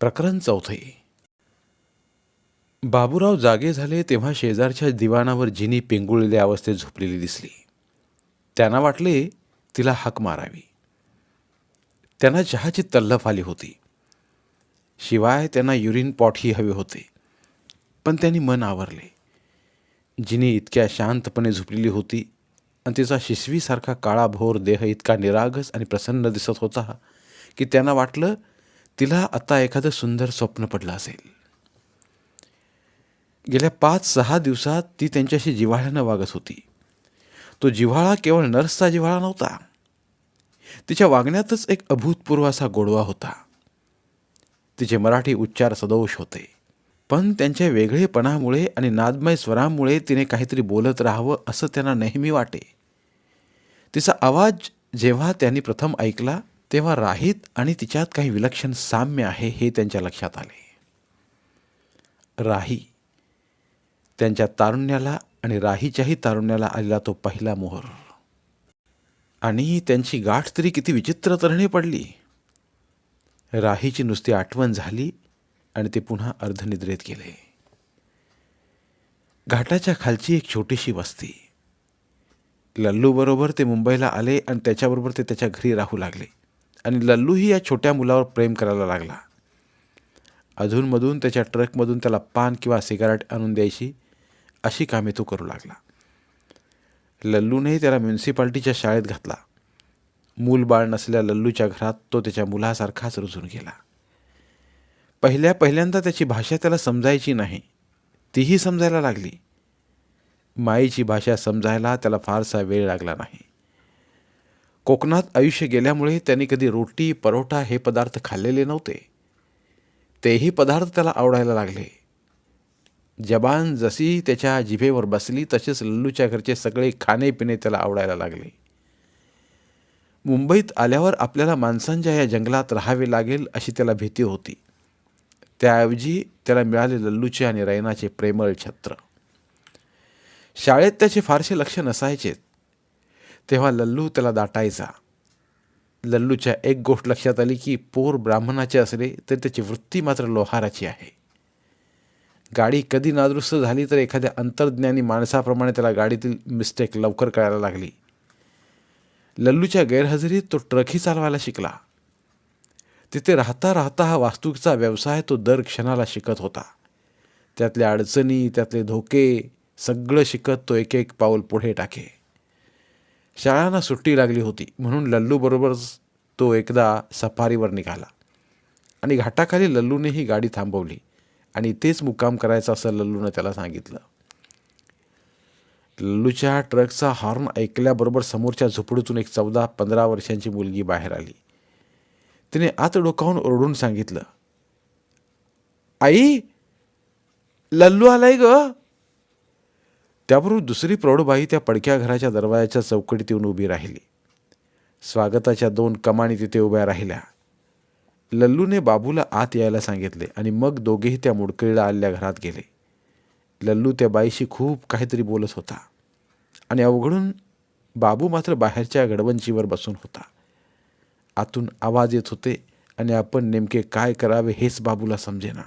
प्रकरण चौथे. बाबूराव जागे झाले तेव्हा शेजारच्या दिवाणावर जिनी पेंगुळलेल्या अवस्थेत झोपलेली दिसली. त्यांना वाटले तिला हाक मारावी. त्यांना चहाची तल्लफ आली होती. शिवाय त्यांना युरिन पॉटही हवे होते. पण त्यांनी मन आवरले. जिनी इतक्या शांतपणे झोपलेली होती आणि तिचा शिशवीसारखा काळाभोर देह इतका निरागस आणि प्रसन्न दिसत होता की त्यांना वाटलं तिला आता एखादं सुंदर स्वप्न पडलं असेल. गेल्या पाच सहा दिवसात ती त्यांच्याशी जिव्हाळ्यानं वागत होती. तो जिव्हाळा केवळ नर्सचा जिव्हाळा नव्हता. तिच्या वागण्यातच एक अभूतपूर्व असा गोडवा होता. तिचे मराठी उच्चार सदोष होते. पण त्यांच्या वेगळेपणामुळे आणि नादमय स्वरामुळे तिने काहीतरी बोलत राहावं असं त्यांना नेहमी वाटे. तिचा आवाज जेव्हा त्यांनी प्रथम ऐकला तेव्हा राहीत आणि तिच्यात काही विलक्षण साम्य आहे हे त्यांच्या लक्षात आले. राही त्यांच्या तारुण्याला आणि राहीच्याही तारुण्याला आलेला तो पहिला मोहर. आणि त्यांची गाठ तरी किती विचित्र तऱ्हेने पडली. राहीची नुसती आठवण झाली आणि ते पुन्हा अर्धनिद्रेत गेले. घाटाच्या खालची एक छोटीशी वस्ती. लल्लूबरोबर ते मुंबईला आले आणि त्याच्याबरोबर ते त्याच्या घरी राहू लागले. आणि लल्लूही या छोट्या मुलावर प्रेम करायला लागला. अधूनमधून त्याच्या ट्रकमधून त्याला पान किंवा सिगारेट आणून द्यायची अशी कामे तो करू लागला. लल्लूनेही त्याला म्युन्सिपाल्टीच्या शाळेत घातला. मूल बाळ नसलेल्या लल्लूच्या घरात तो त्याच्या मुलासारखाच रुजून गेला. पहिल्या पहिल्यांदा त्याची भाषा त्याला समजायची नाही. तीही समजायला लागली. माईची भाषा समजायला त्याला फारसा वेळ लागला नाही. कोकणात आयुष्य गेल्यामुळे त्यांनी कधी रोटी परोठा हे पदार्थ खाल्लेले नव्हते. तेही पदार्थ त्याला आवडायला लागले. जबान जशी त्याच्या जिभेवर बसली तसेच लल्लूच्या घरचे सगळे खाणेपिणे त्याला आवडायला लागले. मुंबईत आल्यावर आपल्याला माणसांच्या या जंगलात राहावे लागेल अशी त्याला भीती होती. त्याऐवजी त्याला मिळाले लल्लूचे आणि रैनाचे प्रेमळ छत्र. शाळेत त्याचे फारसे लक्ष नसायचेच तेव्हा लल्लू त्याला दाटायचा. लल्लूच्या एक गोष्ट लक्षात आली की पोर ब्राह्मणाचे असले तरी त्याची वृत्ती मात्र लोहाराची आहे. गाडी कधी नादुरुस्त झाली तर एखाद्या अंतर्ज्ञानी माणसाप्रमाणे त्याला गाडीतील मिस्टेक लवकर कळायला लागली. लल्लूच्या गैरहजेरीत तो ट्रकही चालवायला शिकला. तिथे राहता राहता हा वास्तूचा व्यवसाय तो दर क्षणाला शिकत होता. त्यातल्या अडचणी त्यातले धोके सगळं शिकत तो एक एक पाऊल पुढे टाके. शाळांना सुट्टी लागली होती म्हणून लल्लूबरोबर तो एकदा सफारीवर निघाला. आणि घाटाखाली लल्लूने ही गाडी थांबवली आणि तेच मुक्काम करायचं असं लल्लूनं त्याला सांगितलं. लल्लूच्या ट्रकचा हॉर्न ऐकल्याबरोबर समोरच्या झोपडीतून एक चौदा पंधरा वर्षांची मुलगी बाहेर आली. तिने आत डोकावून ओरडून सांगितलं आई लल्लू आलाय ग. त्याबरोबर दुसरी प्रौढबाई त्या पडक्या घराच्या दरवाजाच्या चौकटीत येऊन उभी राहिली. स्वागताच्या दोन कमानी तिथे उभ्या राहिल्या. लल्लूने बाबूला आत यायला सांगितले आणि मग दोघेही त्या मुडकळीला आलेल्या घरात गेले. लल्लू त्या बाईशी खूप काहीतरी बोलत होता आणि अवघडून बाबू मात्र बाहेरच्या गडबंचीवर बसून होता. आतून आवाज येत होते आणि आपण नेमके काय करावे हेच बाबूला समजेना.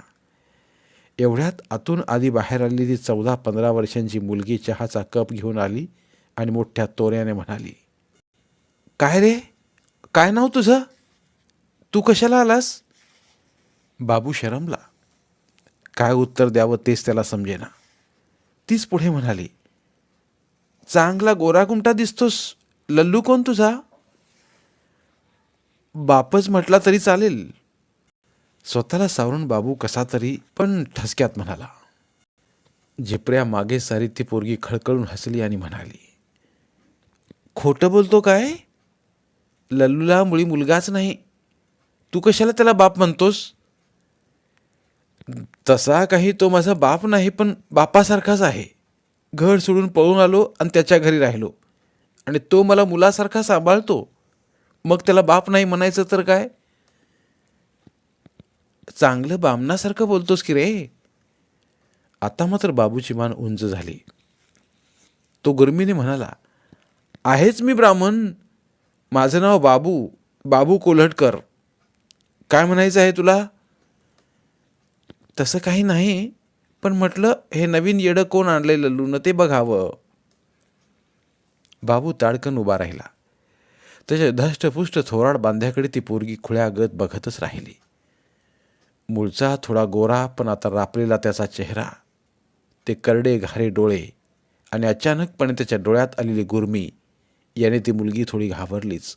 एवढ्यात आतून आधी बाहेर आलेली ती चौदा पंधरा वर्षांची मुलगी चहाचा कप घेऊन आली आणि मोठ्या तोऱ्याने म्हणाली काय रे? काय नाव तुझं? तू कशाला आलास? बाबू शरमला. काय उत्तर द्यावं तेच त्याला समजेना. तीच पुढे म्हणाली चांगला गोराकुंटा दिसतोस. लल्लू कोण तुझा? बापच म्हटला तरी चालेल. स्वतःला सावरून बाबू कसा तरी पण ठसक्यात म्हणाला. झिपऱ्या मागे सारी ती पोरगी खळखळून हसली आणि म्हणाली खोटं बोलतो काय? लल्लूला मुळी मुलगाच नाही. तू कशाला त्याला बाप म्हणतोस? तसा काही तो माझा बाप नाही पण बापासारखाच आहे. घर सोडून पळून आलो आणि त्याच्या घरी राहिलो. आणि तो मला मुलासारखा सांभाळतो. मग त्याला बाप नाही म्हणायचं तर काय? चांगलं बामणासारखं बोलतोस की रे? आता मात्र बाबूची मान उंच झाली. तो गुरमीने म्हणाला आहेच मी ब्राह्मण. माझं नाव बाबू बाबू कोल्हटकर. काय म्हणायचं आहे तुला? तसं काही नाही पण म्हटलं हे नवीन येडं कोण आणलंय लल्लूनं ते बघावं. बाबू ताडकन उभा राहिला. त्याच्या धष्टपुष्ट थोराड बांध्याकडे ती पोरगी खुळ्यागत बघतच राहिली. मूळचा थोडा गोरा पण आता रापलेला त्याचा चेहरा. ते करडे घारे डोळे आणि अचानकपणे त्याच्या डोळ्यात आलेली गुरमी. याने ती मुलगी थोडी घाबरलीच.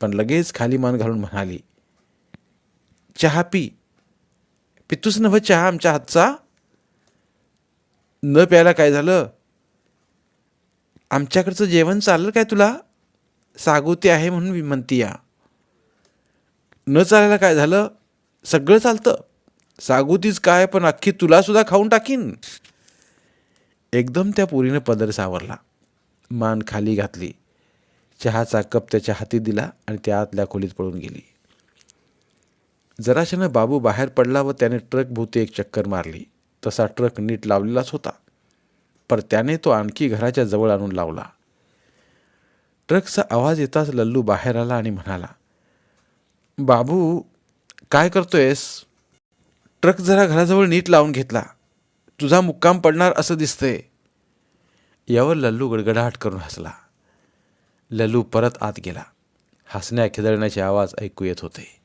पण लगेच खाली मान घालून म्हणाली चहा पी. पितूस नव चहा आमच्या हातचा? न प्यायला काय झालं? आमच्याकडचं जेवण चाललं काय तुला? सागोती आहे म्हणून मी म्हणती या. न चालायला काय झालं? सगळं चालतं. सागुतीच काय पण अख्खी तुलासुद्धा खाऊन टाकीन. एकदम त्या पोरीनं पदर सावरला. मान खाली घातली. चहाचा कप त्याच्या हाती दिला आणि त्या आतल्या खोलीत पळून गेली. जराशानं बाबू बाहेर पडला व त्याने ट्रक भोवती एक चक्कर मारली. तसा ट्रक नीट लावलेलाच होता. पर त्याने तो आणखी घराच्या जवळ आणून लावला. ट्रकचा आवाज येताच लल्लू बाहेर आला आणि म्हणाला बाबू काय करतोयस? ट्रक जरा घराजवळ नीट लावून घेतला. तुझा मुक्काम पडणार असं दिसतंय. यावर लल्लू गडगडाट करून हसला. लल्लू परत आत गेला. हसण्या खिदळण्याचे आवाज ऐकू येत होते.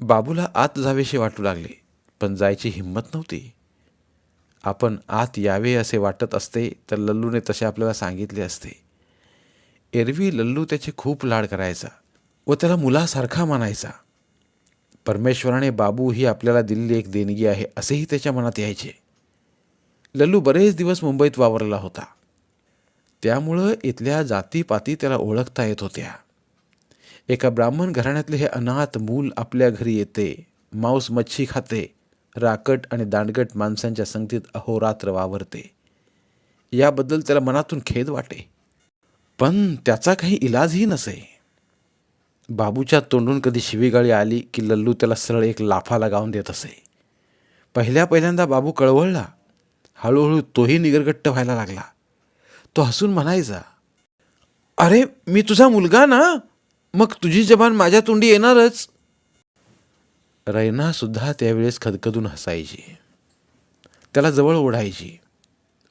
बाबूला आत जावेशी वाटू लागले पण जायची हिंमत नव्हती. आपण आत यावे असे वाटत असते तर लल्लूने तसे आपल्याला सांगितले असते. एरवी लल्लू त्याचे खूप लाड करायचा व त्याला मुलासारखा मानायचा. परमेश्वराने बाबू ही आपल्याला दिलेली एक देणगी आहे असेही त्याच्या मनात यायचे. लल्लू बरेच दिवस मुंबईत वावरला होता. त्यामुळं इथल्या जातीपाती त्याला ओळखता येत होत्या. एका ब्राह्मण घराण्यातले हे अनाथ मूल आपल्या घरी येते मांस मच्छी खाते राकट आणि दांडगट माणसांच्या संगतीत अहोरात्र वावरते. याबद्दल त्याला मनातून खेद वाटे. पण त्याचा काही इलाजही नसे. बाबूच्या तोंडून कधी शिवीगाळी आली की लल्लू त्याला सरळ एक लाफा लगावून देत असे. पहिल्या पहिल्यांदा बाबू कळवळला. हळूहळू तोही निगरगट्ट व्हायला लागला. तो हसून म्हणायचा अरे मी तुझा मुलगा ना? मग तुझी जबान माझ्या तोंडी येणारच. रैना सुद्धा त्यावेळेस खदखदून हसायची. त्याला जवळ ओढायची.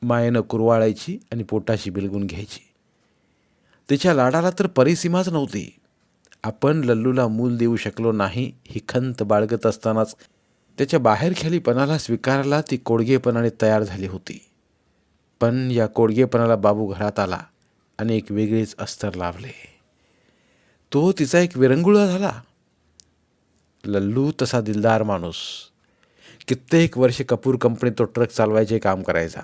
मायेनं कुरवाळायची आणि पोटाशी बिलगून घ्यायची. तिच्या लाडाला तर परिसीमाच नव्हती. आपण लल्लूला मूल देऊ शकलो नाही ही खंत बाळगत असतानाच त्याच्या बाहेरखेलीपणाला स्वीकारायला ती कोडगेपणाने तयार झाली होती. पण या कोडगेपणाला बाबू घरात आला आणि एक वेगळेच अस्तर लावले तो तिचा एक विरंगुळा झाला. लल्लू तसा दिलदार माणूस. कित्येक वर्ष कपूर कंपनीत तो ट्रक चालवायचे काम करायचा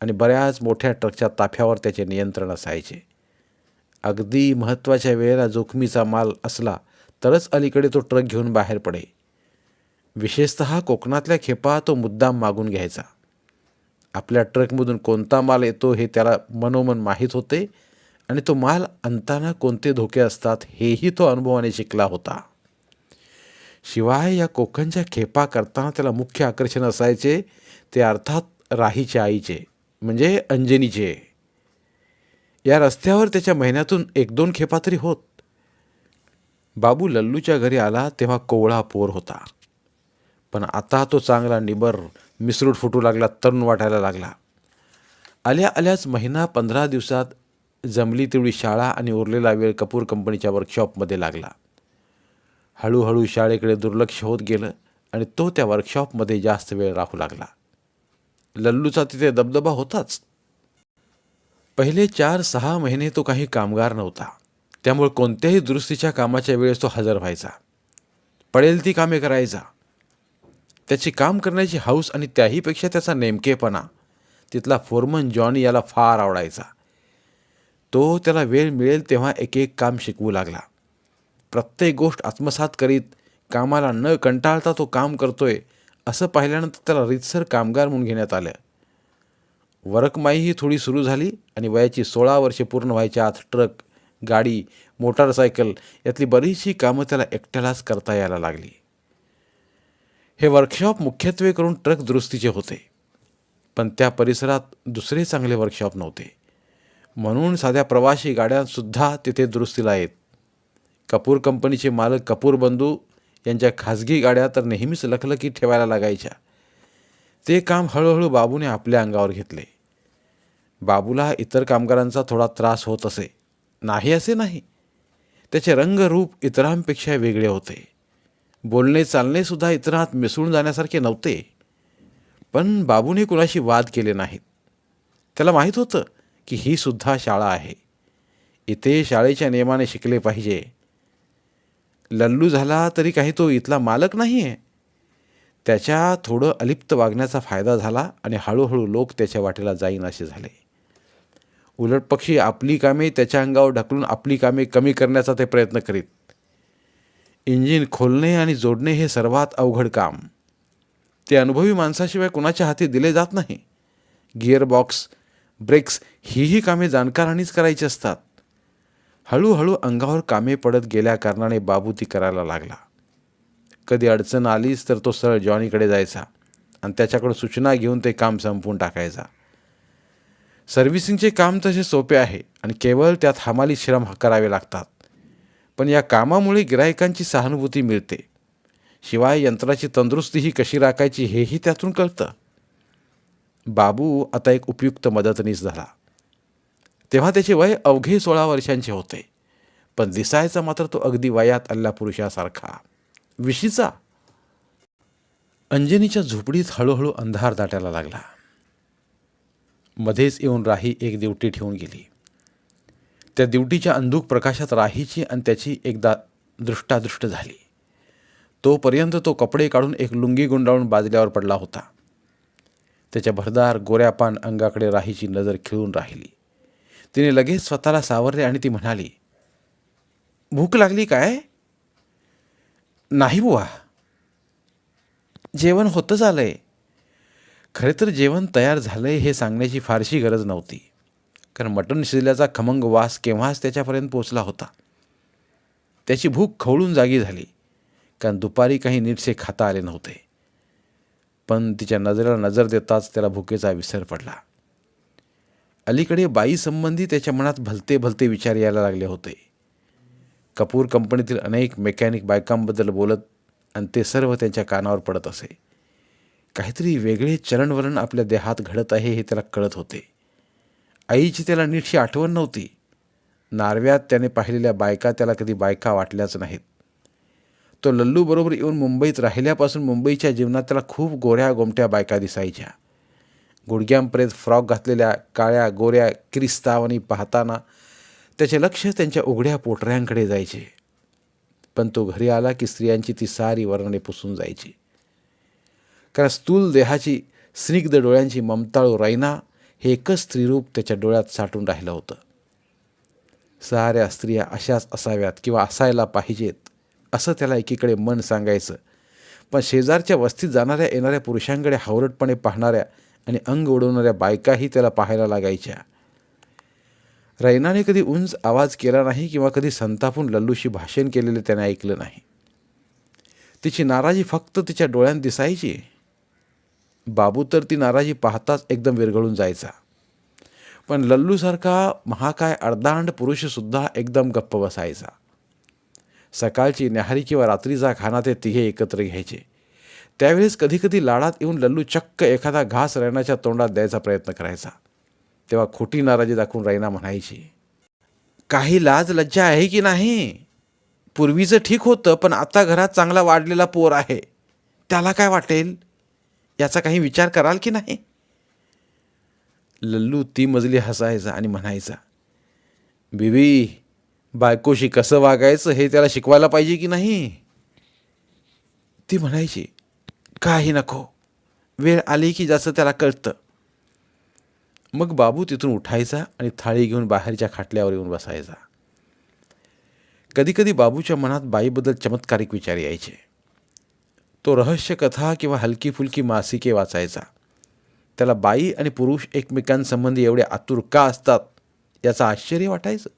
आणि बऱ्याच मोठ्या ट्रकच्या ताफ्यावर त्याचे नियंत्रण असायचे. अगदी महत्त्वाच्या वेळेला जोखमीचा माल असला तरच अलीकडे तो ट्रक घेऊन बाहेर पडे विशेषत कोकणातल्या खेपा तो मुद्दाम मागून घ्यायचा. आपल्या ट्रकमधून कोणता माल येतो हे त्याला मनोमन माहीत होते आणि तो माल आणताना कोणते धोके असतात हेही तो अनुभवाने शिकला होता. शिवाय या कोकणच्या खेपा करताना त्याला मुख्य आकर्षण असायचे ते अर्थात राहीच्या आईचे म्हणजे अंजनीचे. या रस्त्यावर त्याच्या महिन्यातून एक दोन खेपा तरी होत. बाबू लल्लूच्या घरी आला तेव्हा कोवळा पोर होता. पण आता तो चांगला निबर मिसरूड फुटू लागला तरुण वाटायला लागला. आल्या आल्याच महिना पंधरा दिवसात जमली तेवढी शाळा आणि उरलेला वेळ कपूर कंपनीच्या वर्कशॉपमध्ये लागला. हळूहळू शाळेकडे दुर्लक्ष होत गेलं आणि तो त्या वर्कशॉपमध्ये जास्त वेळ राहू लागला. लल्लूचा तिथे दबदबा होताच. पहिले चार सहा महिने तो काही कामगार नव्हता. त्यामुळे कोणत्याही दुरुस्तीच्या कामाच्या वेळेस तो हजर व्हायचा. पडेल ती कामे करायचा. त्याची काम करण्याची हौस आणि त्याहीपेक्षा त्याचा नेमकेपणा तिथला फोरमन जॉनी याला फार आवडायचा. तो त्याला वेळ मिळेल तेव्हा एक एक काम शिकवू लागला. प्रत्येक गोष्ट आत्मसात करीत कामाला न कंटाळता तो काम करतोय असं पाहिल्यानंतर त्याला रितसर कामगार म्हणून घेण्यात आलं. वरकमाईही थोडी सुरू झाली आणि वयाची सोळा वर्षे पूर्ण व्हायच्या आत ट्रक गाडी मोटारसायकल यातली बरीचशी कामं त्याला एकट्यालाच करता यायला लागली. हे वर्कशॉप मुख्यत्वे करून ट्रक दुरुस्तीचे होते. पण त्या परिसरात दुसरे चांगले वर्कशॉप नव्हते. म्हणून साध्या प्रवासी गाड्यांसुद्धा तिथे दुरुस्तीला येत. कपूर कंपनीचे मालक कपूर बंधू यांच्या खाजगी गाड्या तर नेहमीच लखलखी ठेवायला लागायच्या. ते काम हळूहळू बाबूने आपल्या अंगावर घेतले. बाबूला इतर कामगारांचा थोडा त्रास होत असे. नाही असे नाही. त्याचे रंगरूप इतरांपेक्षा वेगळे होते. बोलणे चालणेसुद्धा इतरांत मिसळून जाण्यासारखे नव्हते. पण बाबूने कुणाशी वाद केले नाहीत. त्याला माहीत होतं की ही सुद्धा शाळा आहे. इथे शाळेच्या नियमाने शिकले पाहिजे. लल्लू झाला तरी काही तो इथला मालक नाही आहे त्याच्या थोडं अलिप्त वागण्याचा फायदा झाला आणि हळूहळू लोक त्याच्या वाटेला जाईन असे झाले. उलट पक्षी आपली कामे त्याच्या अंगावर ढकलून आपली कामे कमी करण्याचा ते प्रयत्न करीत. इंजिन खोलणे आणि जोडणे हे सर्वात अवघड काम. ते अनुभवी माणसाशिवाय कुणाच्या हाती दिले जात नाही. गिअरबॉक्स ब्रेक्स हीही कामे जाणकारांनीच करायची असतात. हळूहळू अंगावर कामे पडत गेल्या कारणाने बाबू ती करायला लागला. कधी अडचण आलीच तर तो सरळ जॉनीकडे जायचा आणि त्याच्याकडून सूचना घेऊन ते काम संपवून टाकायचा. सर्व्हिसिंगचे काम तसे सोपे आहे आणि केवळ त्यात हमाली श्रम करावे लागतात. पण या कामामुळे गिरायकांची सहानुभूती मिळते. शिवाय यंत्राची तंदुरुस्तीही कशी राखायची हेही त्यातून कळतं. बाबू आता एक उपयुक्त मदतनीस झाला. तेव्हा त्याचे वय अवघे सोळा वर्षांचे होते. पण दिसायचा मात्र तो अगदी वयात आलेल्या पुरुषासारखा विशीचा. अंजनीच्या झोपडीत हळूहळू अंधार दाटायला लागला. मध्येच येऊन राही एक दिवटी ठेवून गेली. त्या दिवटीच्या अंधुक प्रकाशात राहीची आणि त्याची एकदा दृष्टादृष्ट झाली. तोपर्यंत तो कपडे काढून एक लुंगी गुंडाळून बाजल्यावर पडला होता. त्याच्या भरदार गोऱ्यापान अंगाकडे राहीची नजर खिळून राहिली. तिने लगेच स्वतःला सावरले आणि ती म्हणाली भूक लागली काय? नाही बुवा. जेवण होतंच आहे खरे तर जेवण तयार झालं आहे हे सांगण्याची फारशी गरज नव्हती. कारण मटण शिजल्याचा खमंग वास केव्हाच त्याच्यापर्यंत पोचला होता. त्याची भूक खवळून जागी झाली. कारण दुपारी काही नीटसे खाता आले नव्हते. पण तिच्या नजरेला नजर देताच त्याला भुकेचा विसर पडला. अलीकडे बाईसंबंधी त्याच्या मनात भलते भलते विचार यायला लागले होते. कपूर कंपनीतील अनेक मेकॅनिक बायकांबद्दल बोलत आणि ते सर्व त्यांच्या कानावर पडत असे. काहीतरी वेगळे चलनवलन आपल्या देहात घडत आहे हे त्याला कळत होते. आईची त्याला नीटशी आठवण नव्हती. नारव्यात त्याने पाहिलेल्या बायका त्याला कधी बायका वाटल्याच नाहीत. तो लल्लूबरोबर येऊन मुंबईत राहिल्यापासून मुंबईच्या जीवनात त्याला खूप गोऱ्या गोमट्या बायका दिसायच्या. गुडघ्यांपर्यंत फ्रॉक घातलेल्या काळ्या गोऱ्या क्रिस्तावनी पाहताना त्याचे लक्ष त्यांच्या उघड्या पोटऱ्यांकडे जायचे. पण तो घरी आला की स्त्रियांची ती सारी वर्णने पुसून जायची. कारण स्थूल देहाची स्निग्ध डोळ्यांची ममताळू रायना हे एकच स्त्रीरूप त्याच्या डोळ्यात साठून राहिलं होतं. साऱ्या स्त्रिया अशाच असाव्यात किंवा असायला पाहिजेत असं त्याला एकीकडे मन सांगायचं. पण शेजारच्या वस्तीत जाणाऱ्या येणाऱ्या पुरुषांकडे हावरटपणे पाहणाऱ्या आणि अंग उडवणाऱ्या बायकाही त्याला पाहायला लागायच्या. रैनाने कधी उंच आवाज केला नाही किंवा कधी संतापून लल्लूशी भाषण केलेले त्याने ऐकलं नाही. तिची नाराजी फक्त तिच्या डोळ्यात दिसायची बाबू तर ती नाराजी पाहताच एकदम विरघळून जायचा. पण लल्लूसारखा महाकाय अर्धांड पुरुषसुद्धा एकदम गप्प बसायचा. सकाळची न्याहारी किंवा रात्रीचा खाना ते तिघे एकत्र घ्यायचे. त्यावेळेस कधीकधी लाडात येऊन लल्लू चक्क एखादा घास रैनाच्या तोंडात द्यायचा प्रयत्न करायचा. तेव्हा खोटी नाराजी दाखवून राईना म्हणायची काही लाज लज्जा आहे की नाही? पूर्वीचं ठीक होतं पण आता घरात चांगला वाढलेला पोर आहे. त्याला काय वाटेल? याचा काही विचार कराल की नाही? लल्लू ती मजली हसायचा आणि म्हणायचा बीबी बायकोशी कसं वागायचं हे त्याला शिकवायला पाहिजे की नाही? ती म्हणायची काही नको. वेळ आली की जसं त्याला कळतं. मग बाबू तिथून उठायचा आणि थाळी घेऊन बाहेरच्या खाटल्यावर येऊन बसायचा. कधीकधी बाबूच्या मनात बाईबद्दल चमत्कारिक विचार यायचे. तो रहस्यकथा किंवा हलकी फुलकी मासिके वाचायचा. त्याला बाई आणि पुरुष एकमेकांसंबंधी एवढे आतुर का असतात याचं आश्चर्य वाटायचं.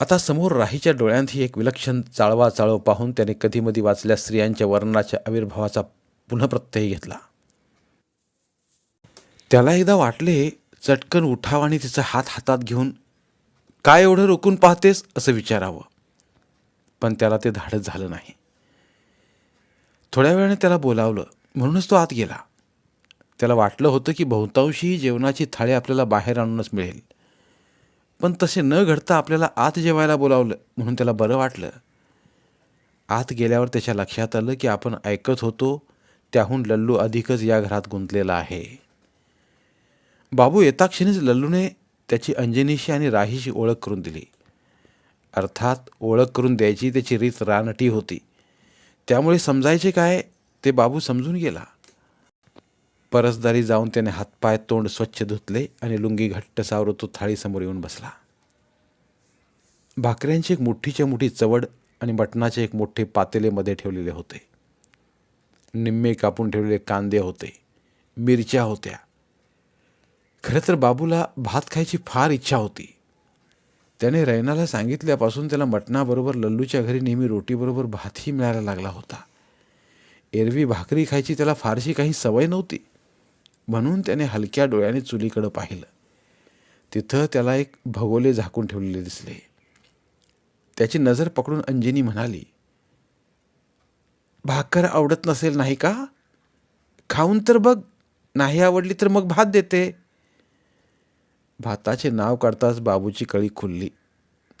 आता समोर राहीच्या डोळ्यांतही एक विलक्षण चाळवा चाळव पाहून त्याने कधीमधी वाचल्या स्त्रियांच्या वर्णनाच्या आविर्भावाचा पुनःप्रत्यय घेतला. त्याला एकदा वाटले चटकन उठाव आणि तिचा हात हातात घेऊन काय एवढं रोखून पाहतेस? असं विचारावं. पण त्याला ते धाडस झालं नाही. थोड्या वेळाने त्याला बोलावलं. म्हणूनच तो आत गेला. त्याला वाटलं होतं की बहुतांशी जेवणाची थाळी आपल्याला बाहेर आणूनच मिळेल. पण तसे न घडता आपल्याला आत जेवायला बोलावलं म्हणून त्याला बरं वाटलं. आत गेल्यावर त्याच्या लक्षात आलं की आपण ऐकत होतो त्याहून लल्लू अधिकच या घरात गुंतलेला आहे. बाबू येताक्षणीच लल्लूने त्याची अंजनीशी आणि राहीशी ओळख करून दिली. अर्थात ओळख करून द्यायची त्याची रीत रानटी होती. त्यामुळे समजायचे काय ते बाबू समजून गेला. परसदारी जाऊन त्याने हातपाय तोंड स्वच्छ धुतले आणि लुंगी घट्ट सावरत तो थाळीसमोर येऊन बसला. भाकऱ्यांची एक मुठ्ठीच्या मोठी चवड आणि मटणाचे एक मोठे पातेलेमध्ये ठेवलेले होते. निम्मे कापून ठेवलेले कांदे होते. मिरच्या होत्या. खरं तर बाबूला भात खायची फार इच्छा होती. त्याने रैनाला सांगितल्यापासून त्याला मटणाबरोबर लल्लूच्या घरी नेहमी रोटीबरोबर भातही मिळायला लागला होता. एरवी भाकरी खायची त्याला फारशी काही सवय नव्हती. म्हणून त्याने हलक्या डोळ्याने चुलीकडं पाहिलं. तिथं त्याला एक भगोले झाकून ठेवलेले दिसले. त्याची नजर पकडून अंजनी म्हणाली भाकर आवडत नसेल नाही का? खाऊन तर बघ. नाही आवडली तर मग भात देते. भाताचे नाव काढताच बाबूची कळी खुलली.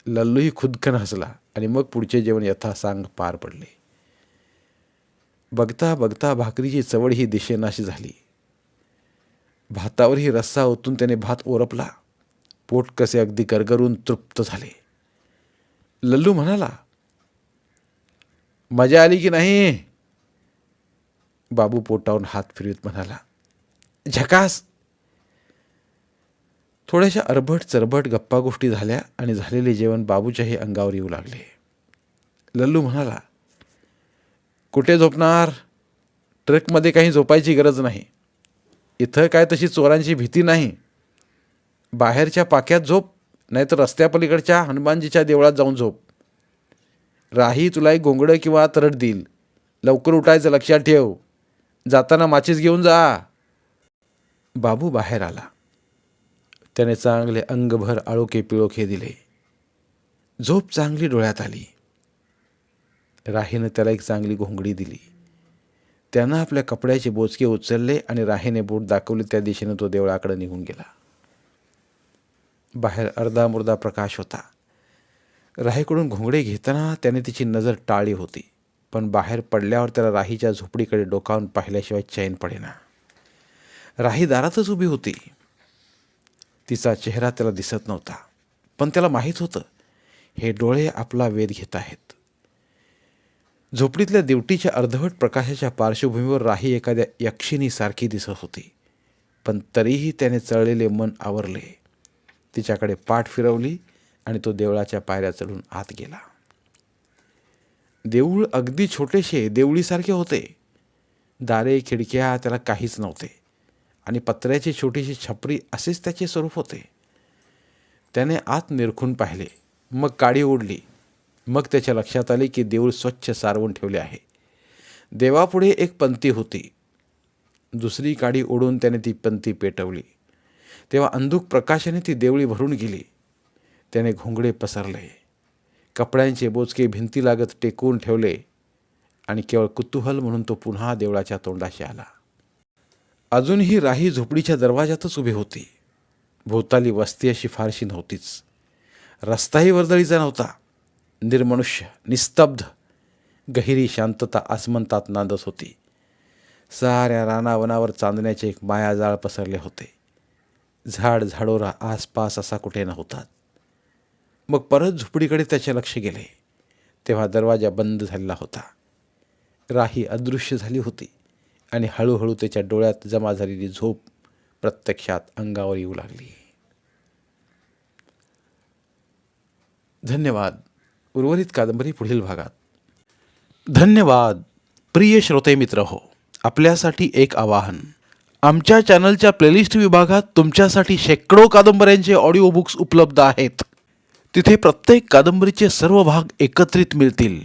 लल्लूही खुदकन हसला आणि मग पुढचे जेवण यथासांग पार पडले. बघता बघता भाकरीची चवड ही दिशेनाशी झाली. भातावरही रस्सा ओतून त्याने भात ओरपला. पोट कसे अगदी गरगरून तृप्त झाले. लल्लू म्हणाला मजा आली की नाही? बाबू पोटावून हात फिरवीत म्हणाला झकास थोड्याशा अरबट चरबट गप्पा गोष्टी झाल्या आणि झालेले जेवण बाबूच्याही अंगावर येऊ लागले. लल्लू म्हणाला कुठे झोपणार? ट्रकमध्ये काही झोपायची गरज नाही. इथं काय तशी चोरांची भीती नाही. बाहेरच्या पाक्यात झोप नाहीतर रस्त्यापलीकडच्या हनुमानजीच्या देवळात जाऊन झोप. राही तुला एक गोंगडं किंवा तरट देईल. लवकर उठायचं लक्षात ठेव. जाताना माचीस घेऊन जा. बाबू बाहेर आला. त्याने चांगले अंगभर आळोखे पिळोखे दिले. झोप चांगली डोळ्यात आली. राहीनं त्याला एक चांगली घोंगडी दिली. त्यानं आपल्या कपड्याचे बोचके उचलले आणि राहीने बोट दाखवले. त्या दिशेनं तो देवळाकडे निघून गेला. बाहेर अर्धा मुर्दा प्रकाश होता. राहीकडून घोंगडे घेताना त्याने तिची नजर टाळली होती. पण बाहेर पडल्यावर त्याला राहीच्या झोपडीकडे डोकावून पाहिल्याशिवाय चैन पडेना. राही दारातच उभी होती. तिचा चेहरा त्याला दिसत नव्हता. पण त्याला माहीत होतं हे डोळे आपला वेध घेत आहेत. झोपडीतल्या देवटीच्या अर्धवट प्रकाशाच्या पार्श्वभूमीवर राही एखाद्या यक्षिणीसारखी दिसत होती. पण तरीही त्याने चळलेले मन आवरले. तिच्याकडे पाठ फिरवली आणि तो देवळाच्या पायऱ्या चढून आत गेला. देऊळ अगदी छोटेसे देवळीसारखे होते. दारे खिडक्या त्याला काहीच नव्हते. आणि पत्र्याची छोटीशी छपरी असेच त्याचे स्वरूप होते. त्याने आत निरखून पाहिले. मग काडी ओढली. मग त्याच्या लक्षात आले की देऊळ स्वच्छ सारवून ठेवले आहे. देवापुढे एक पंक्ती होती. दुसरी काडी ओढून त्याने ती पंक्ती पेटवली. तेव्हा अंधुक प्रकाशाने ती देवळी भरून गेली. त्याने घोंगडे पसरले. कपड्यांचे बोचके भिंती लागत टेकवून ठेवले आणि केवळ कुतूहल म्हणून तो पुन्हा देवळाच्या तोंडाशी आला. अजूनही राही झोपडीच्या दरवाजातच उभी होती. भोवताली वस्ती अशी फारशी नव्हतीच. रस्ताही वर्दळीचा नव्हता. निर्मनुष्य निस्तब्ध. गहिरी शांतता आसमंतात नांदत होती. साऱ्या रानावनावर चांदण्याचे एक मायाजाळ पसरले होते. झाड झाडोरा आसपास असा कुठे नव्हता. मग परत झोपडीकडे त्याचे लक्ष गेले. तेव्हा दरवाजा बंद झालेला होता. राही अदृश्य झाली होती. आणि हळूहळू त्याच्या डोळ्यात जमा झालेली झोप प्रत्यक्षात अंगावर येऊ लागली. धन्यवाद. उर्वरित कादंबरी पुढील भागात. धन्यवाद प्रिय श्रोते मित्र हो. आपल्यासाठी एक आवाहन. आमच्या चॅनलच्या प्लेलिस्ट विभागात तुमच्यासाठी शेकडो कादंबऱ्यांचे ऑडिओ बुक्स उपलब्ध आहेत. तिथे प्रत्येक कादंबरीचे सर्व भाग एकत्रित मिळतील.